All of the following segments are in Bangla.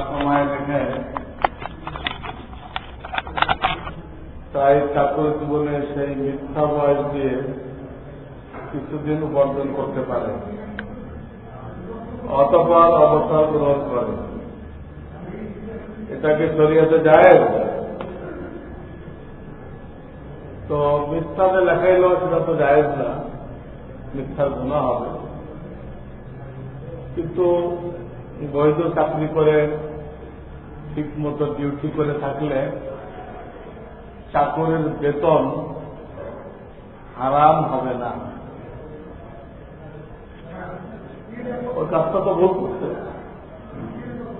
সময় দেখে তাই চাকরি জীবনে সেই মিথ্যা বয়স দিয়ে কিছুদিন উপার্জন করতে পারে। অতপর অবসর গ্রহণ করে। এটাকে শরীয়তে যায় তো মিথ্যাতে লেখাইল, সেটা তো যায় না। মিথ্যার গুণা হবে। কিন্তু বৈধ চাকরি করে ঠিক মতো ডিউটি করে থাকলে চাকরের বেতন হারাম হবে না। ওই কাজটা তো ভুল করছে।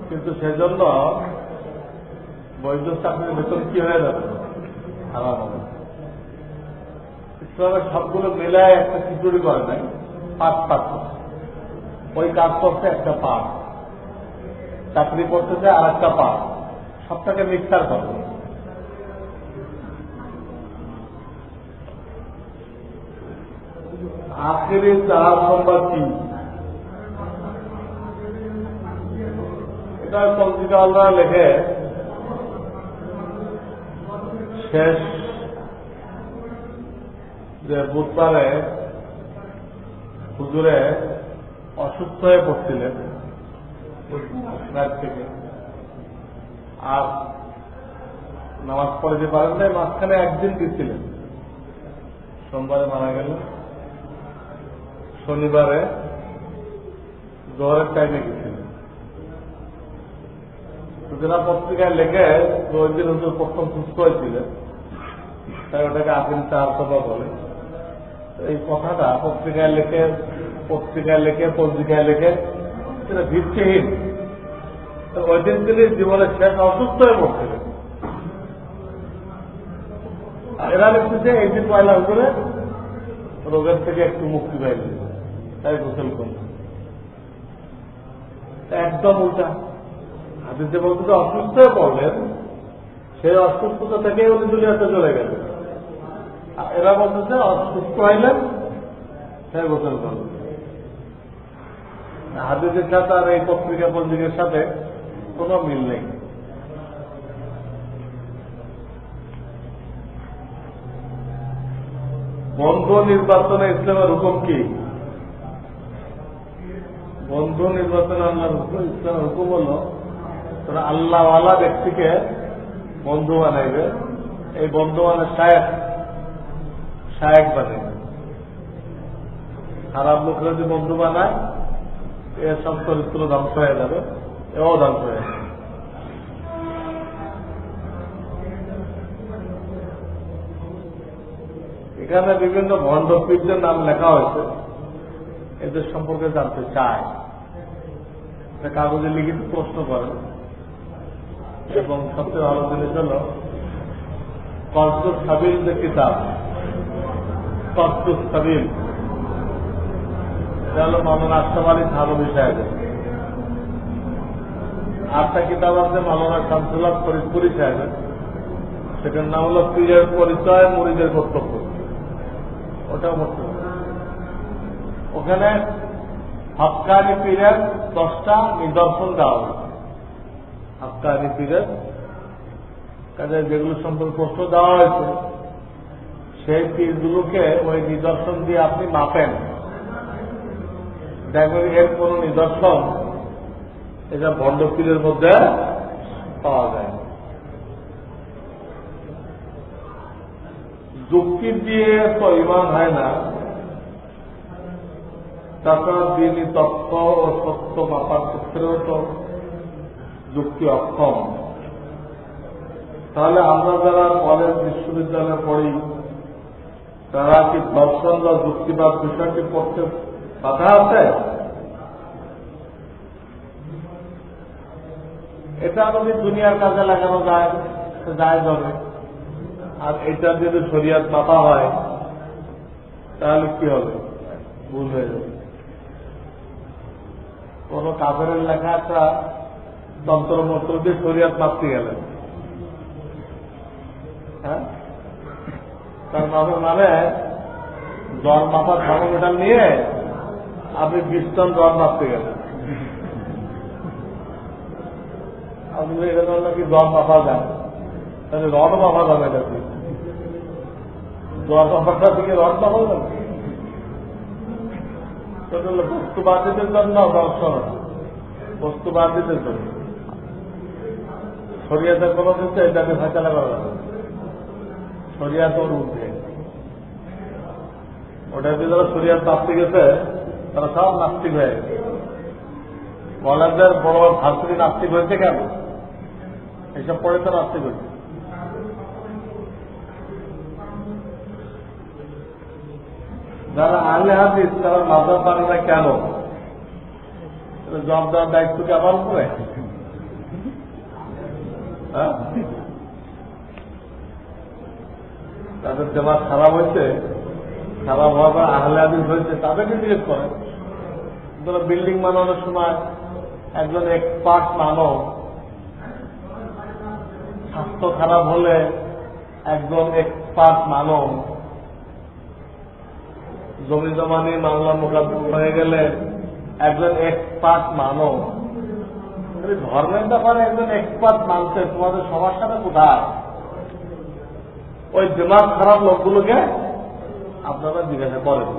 কিন্তু সেজন্য বৈধ চাকরির বেতন কি হয়ে যাবে? হারাম হবে। ইসলামের সবগুলো মেলায় একটা খিচুড়ি করে নাই, পাঁচ পাঁচ ওই কাজ করছে একটা পাঠ চাকরি করতেছে আর একটা পাঠ সবটাকে মিক্সার করবে আখেরি চার নম্বর কি এটা পত্রিকা আল্লাহ লেখে, শেষ যে বুধবারে হুজুরে অসুস্থ হয়ে পড়ছিলেন। রাত থেকে। আর নামাজ পড়ে যে পারেন নাই, মাঝখানে একদিন দিচ্ছিলেন সোমবারে মারা গেল শনিবারে জোহরের টাইমে গেছিলেন। সুতরাং পত্রিকায় লেখে যে ওই দিন হুজুর প্রথম সুস্থ হয়েছিলেন। তাই ওটাকে আপিল চার কথা বলে। এই কথাটা পত্রিকায় লেখে পত্রিকায় লেখে পত্রিকায় লেখে সেটা ভিত্তিহীন। ওই দিন তিনি জীবনের শেষ অসুস্থ হয়ে পড়ছিলেন এরা লিখতেছে এই দিন পয়লা করে রোগের থেকে একটু মুক্তি পাইলে তাই গোসল করল একদম উল্টা। বলতে যে অসুস্থ হয়ে পড়লেন, সেই অসুস্থতা থেকে উনি দুনিয়াতে চলে গেলেন। এরা বলতেছে অসুস্থ হইলেন সে গোসল করলেন। হাদিসের সাথে আর এই পত্রিকা পঞ্জিকের সাথে কোনো মিল নেই। বন্ধু নির্বাচনে ইসলামের হুকুম কি? বন্ধু নির্বাচনে আল্লাহর হুকুম ইসলামের হুকুম হল, তারা আল্লাহওয়ালা ব্যক্তিকে বন্ধু বানাইবে। এই বন্ধু মানে শায়েক শায়েক বানাইবে। খারাপ লোকরা যদি বন্ধু বানায় এর সব চরিত্র ধ্বংস হয়ে যাবে, এও ধ্বংস হয়ে যাবে। এখানে বিভিন্ন ভণ্ডপীরদের নাম লেখা হয়েছে, এদের সম্পর্কে জানতে চায় কাগজে লিখিত প্রশ্ন করে এবং সবচেয়ে ভালো জিনিস হল কর্তুস সাবিল যে কিতাব কর্তুস সাবিল। এটা হলো মামলা আশরাফ আলী থানবী আটটা কিতাব আছে মামলা শামসুল্লাহ ফরিদপুরি সাহেবের। সেটার নাম হলো পীরের পরিচয়, মরিদের কর্তব্য ওটাও করতে হবে ওখানে হকানি পীরের দশটা নিদর্শন দেওয়া হবে হকানি পীরের কাজে যেগুলো সম্পর্কে প্রশ্ন দেওয়া হয়েছে, সেই পীরগুলোকে ওই নিদর্শন দিয়ে আপনি মাপেন। দেখবেন এর কোন নিদর্শন এটা ভণ্ড পীরের মধ্যে পাওয়া যায় যুক্তি দিয়ে তো ইমান হয় না। তাছাড়া দিনই তথ্য ও সত্য মাপার ক্ষেত্রেও তো যুক্তি অক্ষম। তাহলে আমরা যারা কলেজ, বিশ্ববিদ্যালয়ে পড়ি, তারা কি দর্শন বা যুক্তিবাদ বিষয়টি পড়তে বাধা আছে? এটা যদি দুনিয়ার কাজে লাগানো যায় যায় যাবে আর এটা যদি শরিয়াত মাপা হয়, তাহলে কি হবে? ভুল হয়ে যাবে। কোন কাপড়ের লেখা একটা তন্ত্র মন্ত্র দিয়ে শরিয়াত মাপতে গেলেন। হ্যাঁ? তার মানে মানে জ্বর মাপার থার্মোমিটার নিয়ে আপনি বিশ টন জ্বর মাপতে গেলেন। তাহলে রড মাপা যাবে নাকি? জল মাপাটা থেকে রড মাপা যাবে? বস্তুবাদীদের জন্য দর্শন বস্তুবাদীদের জন্য। শরিয়াতে কোনো কিছু এটাকে ফেঁচালা করা যাবে উঠে। ওটা দিয়ে যারা শরিয়াত নাস্তিক গেছে তারা সব নাস্তিক হয়ে গেছে। কলেজের বড় বড় ভার্সিটি নাস্তিক হয়েছে কেন? এইসব পড়ে তো নাস্তিক হয়েছে যারা আলে হাদিস তারা মাজার পারে না কেন জব দেওয়ার দায়িত্ব কি আবার করে হ্যাঁ? তাদের দেমাগ খারাপ হয়েছে, খারাপ হওয়ার পর আহলে হাদিস হয়েছে, তাদেরকে জিজ্ঞেস করে বিল্ডিং বানানোর সময় একজন এক্সপার্ট মানব স্বাস্থ্য খারাপ হলে একজন এক্সপার্ট মানব জমি জমানি, মামলা মোকাবিলা হয়ে গেলে একজন এক্সপার্ট মানব ধর্মের ব্যাপারে একজন এক্সপার্ট মানছে তোমাদের সমস্যাটা কোথায় ওই দিমাগ খারাপ লোকগুলোকে আপনারা জিজ্ঞাসা করেন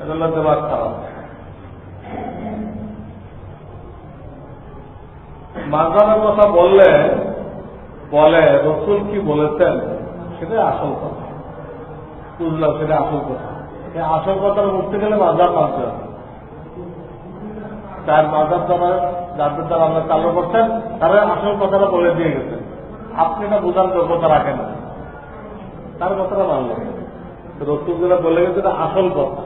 এটা হলো দিমাগ খারাপ। মাজারের কথা বললে বলে রসুল কি বলেছেন, সেটাই আসল কথা। বুঝলাম সেটা আসল কথা। আসল কথাটা উঠতে গেলে মাজার মানতে হবে। তার মাজার দ্বারা যাদের দ্বারা আমরা চালু করছেন তারা আসল কথাটা বলে দিয়ে গেছেন আপনি এটা বোঝার যোগ্যতা রাখেন। তার কথাটা মানলেন। রসুল যেটা বলে গেছে আসল কথা।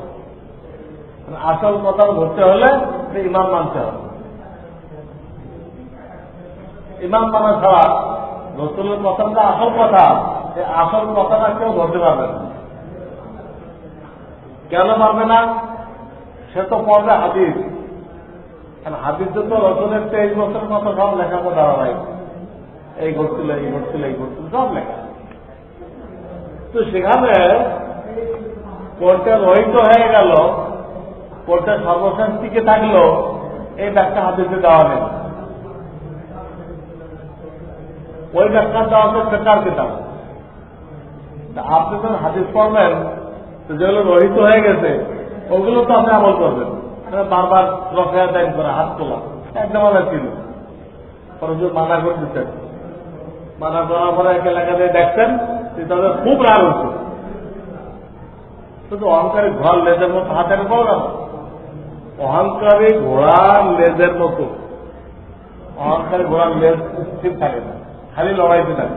আসল কথা ধরতে হলে ইমাম মানতে হবে। ইমাম মানা ছাড়া রসুলের কথাটা আসল কথা, এই আসল কথাটা কেউ ধরতে পারবে না। কেন পারবে না? সে তো পড়বে হাদিস। হাদিসে তো রসুলের তেইশ বছরের মতো সব লেখাপড়া দেওয়া হয়। এই ঘটছিল এই ঘটছিল এই ঘটছিল, সব লেখা। তো সেখানে কোর্টে রহিত হয়ে গেল। কোর্টে সর্বশেষ টিকে থাকল, এই ডাক্তার হাদিসে দেওয়া নেই। ওই ডাক্তার দেওয়া হচ্ছে ফেকার কিতাব আপনি যখন হাদিস পড়বেন যেগুলো রহিত হয়ে গেছে, ওগুলো তো আপনি আমল করবেন। বারবার রফেয়া দাইন করা হাত তোলা একদম আমার ছিল। পরে মানা করে দিচ্ছেন মানা করার পরে এক এলাকাতে দেখছেন যে তাদের খুব রাগ হচ্ছে শুধু অহংকারী ঘোড়ার লেজের মতো হাতে পাবো না অহংকারী ঘোড়ার লেজের মতো। অহংকারী ঘোড়ার লেজ স্থির থাকে না। খালি লড়াইতে থাকে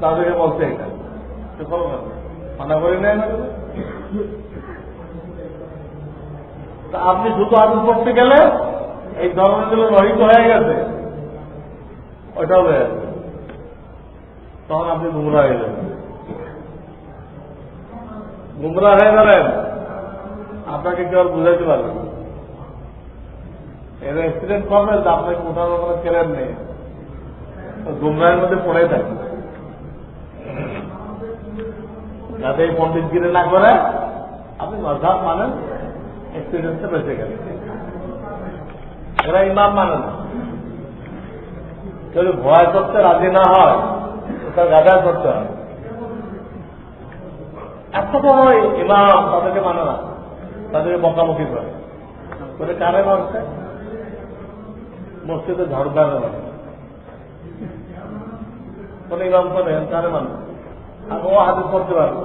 তাদেরকে বলছে এটা। মানা করে নেয় না আপনি শুধু আদর করতে গেলে এই ধর্মগুলো রহিত হয়ে গেছে। ওইটা হবে তখন আপনি গুমরা হয়ে যাবেন। গুমরা হয়ে গেলেন আপনাকে কেউ বুঝাইতে পারবে না। এর অ্যাক্সিডেন্ট করবেন যে আপনাকে উঠানোর কোনো ছেলের নেই গুমরাহের মধ্যে পড়ে থাকে। যাতে এই পণ্ডিত গিরে না করে, আপনি মজাব মানেন এক্সপিরিয়েন্সে বেঁচে গেলেন এরা ইমাম মানে না। যদি ভয় করতে রাজি না হয় তার গাদা করতে হয়। এত বড় ইমাম তাদেরকে মানে না, তাদেরকে বকাবকি করে। করে কারে মানছে মসজিদে ঝড়দার মানে কোন ইমাম করে কারে মানে আর ও হাতে করতে পারবে।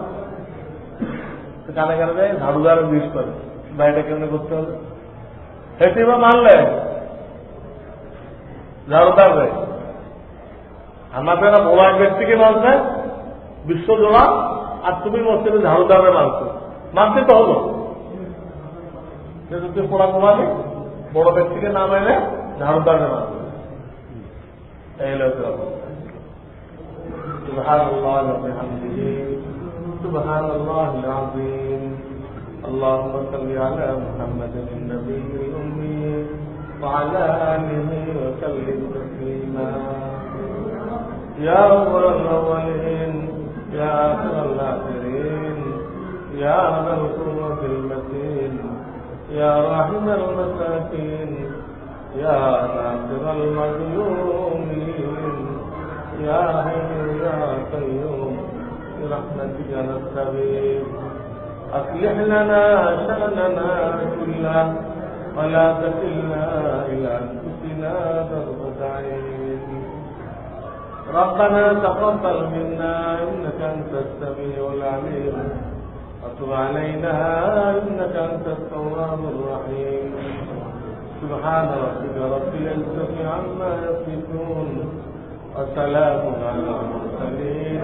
কানে কানে যায় ঝাড়ুদার বিষ করে, বাইরে কেমনে করতে হবে? সেটি বা মানলে ঝাড়ুদার দেয় আমাদের ভোলার ব্যক্তিকে মানছে বিশ্বজোড়া আর তুমি মসজিদে ঝাড়ুদারে মানছো মানতে তো হলো। তুই পোড়া কমাবি বড় ব্যক্তিকে না মেনে ঝাড়ুদারে মানবে এই হলো। سبحان الله وبحمده. سبحان الله العظيم. اللهم صل على محمد النبي الأمي وعلى آله وسلم تسليما. يا أول الأولين يا آخر الآخرين يا ذا القوة المتين يا راحم المساكين يا ناصر المظلومين برحمتك نستغيث أصلح لنا شأننا كله ولا تكلنا إلى أنفسنا ضربة عين ربنا تقبل منا إنك أنت السميع العليم. وتب علينا إنك أنت التواب الرحيم. سبحان ربك رب العزة عما يصفون. وسلام على المرسلين.